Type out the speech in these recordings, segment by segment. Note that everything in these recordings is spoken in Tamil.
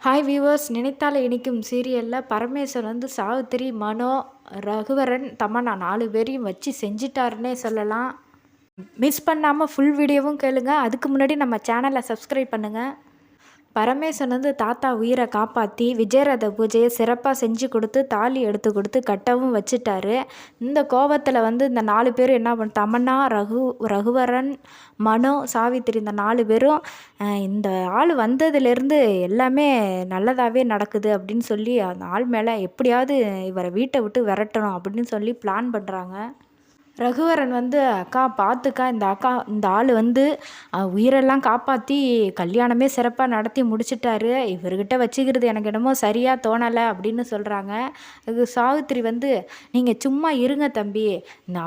ஹாய் வியூவர்ஸ் நினைத்தால் இனிக்கும் சீரியலில் பரமேஸ்வர் வந்து சாவித்திரி மனோ ரகுவரன் தமன்னா நாலு பேரையும் வச்சு செஞ்சிட்டாருன்னே சொல்லலாம். மிஸ் பண்ணாமல் ஃபுல் வீடியோவும் கேளுங்கள் அதுக்கு முன்னாடி நம்ம சேனலை சப்ஸ்கிரைப் பண்ணுங்கள் பரமேஸ்வரன் வந்து தாத்தா உயிரை காப்பாற்றி விஜயரத பூஜையை சிறப்பாக செஞ்சு கொடுத்து தாலி எடுத்து கொடுத்து கட்டவும் வச்சுட்டாரு. இந்த கோபத்தில் வந்து இந்த நாலு பேரும் என்ன பண்ண தமன்னா ரகு ரகுவரன் மனோ சாவித்திரி இந்த நாலு பேரும் இந்த ஆள் வந்ததுலேருந்து எல்லாமே நல்லதாகவே நடக்குது அப்படின்னு சொல்லி அந்த ஆள் மேலே எப்படியாவது இவரை வீட்டை விட்டு விரட்டணும் அப்படின்னு சொல்லி பிளான் பண்ணுறாங்க ரகுவரன் வந்து அக்கா பார்த்துக்கா இந்த அக்கா இந்த ஆள் வந்து உயிரெல்லாம் காப்பாற்றி கல்யாணமே சிறப்பாக நடத்தி முடிச்சிட்டாரு. இவர்கிட்ட வச்சுக்கிறது எனக்கு என்னமோ சரியாக தோணலை அப்படின்னு சொல்கிறாங்க அது சாவித்திரி வந்து நீங்கள் சும்மா இருங்க தம்பி.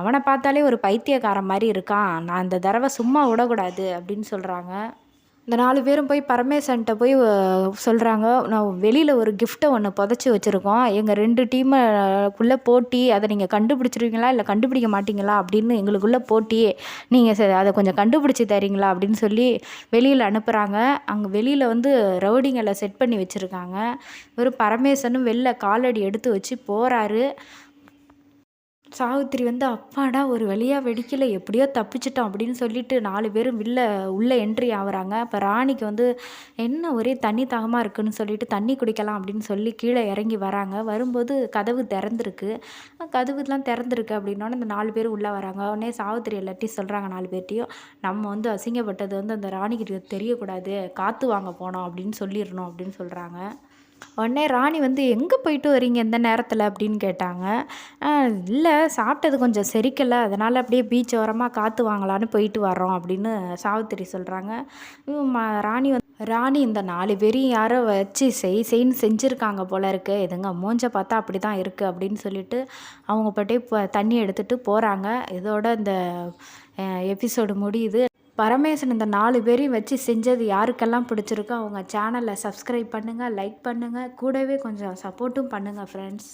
அவனை பார்த்தாலே ஒரு பைத்தியக்காரன் மாதிரி இருக்கான். நான் இந்த தடவை சும்மா விடக்கூடாது அப்படின்னு சொல்கிறாங்க இந்த நாலு பேரும் போய் பரமேசன்கிட்ட போய் சொல்கிறாங்க நான் வெளியில் ஒரு கிஃப்ட்டை ஒன்று புதைச்சி வச்சுருக்கோம். எங்கள் ரெண்டு டீமுக்குள்ளே போட்டி அதை நீங்கள் கண்டுபிடிச்சிருவீங்களா? இல்லை கண்டுபிடிக்க மாட்டீங்களா? அப்படின்னு எங்களுக்குள்ளே போட்டி நீங்கள் அதை கொஞ்சம் கண்டுபிடிச்சி தரீங்களா? அப்படின்னு சொல்லி வெளியில் அனுப்புகிறாங்க அங்கே வெளியில் வந்து ரவுடிங்களை செட் பண்ணி வச்சுருக்காங்க. வெறும் பரமேசனும் வெளில காலடி எடுத்து வச்சு போகிறாரு சாவித்திரி வந்து அப்பாடா ஒரு வழியாக வெடிக்கலை எப்படியோ தப்பிச்சிட்டோம் அப்படின்னு சொல்லிட்டு நாலு பேரும் வெளில உள்ளே என்ட்ரி ஆகுறாங்க. அப்போ ராணிக்கு வந்து என்ன ஒரே தண்ணி தாகமாக இருக்குன்னு சொல்லிட்டு தண்ணி குடிக்கலாம் அப்படின்னு சொல்லி கீழே இறங்கி வராங்க. வரும்போது கதவு திறந்துருக்கு. கதவுலாம் திறந்துருக்கு அப்படின்னோடனே இந்த நாலு பேர் உள்ளே வராங்க. உடனே சாவித்திரி எல்லாத்தையும் சொல்கிறாங்க நாலு பேர்ட்டையும் நம்ம வந்து அசிங்கப்பட்டது வந்து அந்த ராணிக்கு தெரியக்கூடாது. காற்று வாங்க போனோம் அப்படின்னு சொல்லிடணும் அப்படின்னு சொல்கிறாங்க உடனே ராணி வந்து எங்கே போயிட்டு வரீங்க எந்த நேரத்தில்? அப்படின்னு கேட்டாங்க. இல்லை சாப்பிட்டது கொஞ்சம் செரிக்கலை. அதனால் அப்படியே பீச் ஓரமாக காற்று வாங்கலான்னு போயிட்டு வரோம் அப்படின்னு சாவித்திரி சொல்கிறாங்க ராணி வந்து ராணி இந்த நாலு பேரையும் யாரோ வச்சு செய் செய்ன்னு செஞ்சுருக்காங்க போல இருக்கு. எதுங்க மூஞ்ச பார்த்தா அப்படி தான் இருக்குது அப்படின்னு சொல்லிட்டு அவங்க பட்டே இப்போ தண்ணி எடுத்துகிட்டு போகிறாங்க இதோட இந்த எபிசோடு முடியுது. பரமேசன் இந்த நாலு பேரையும் வச்சு செஞ்சது யாருக்கெல்லாம் பிடிச்சிருக்கோ அவங்க சேனலை சப்ஸ்கிரைப் பண்ணுங்கள் லைக் பண்ணுங்கள் கூடவே கொஞ்சம் சப்போர்ட்டும் பண்ணுங்கள் ஃப்ரெண்ட்ஸ்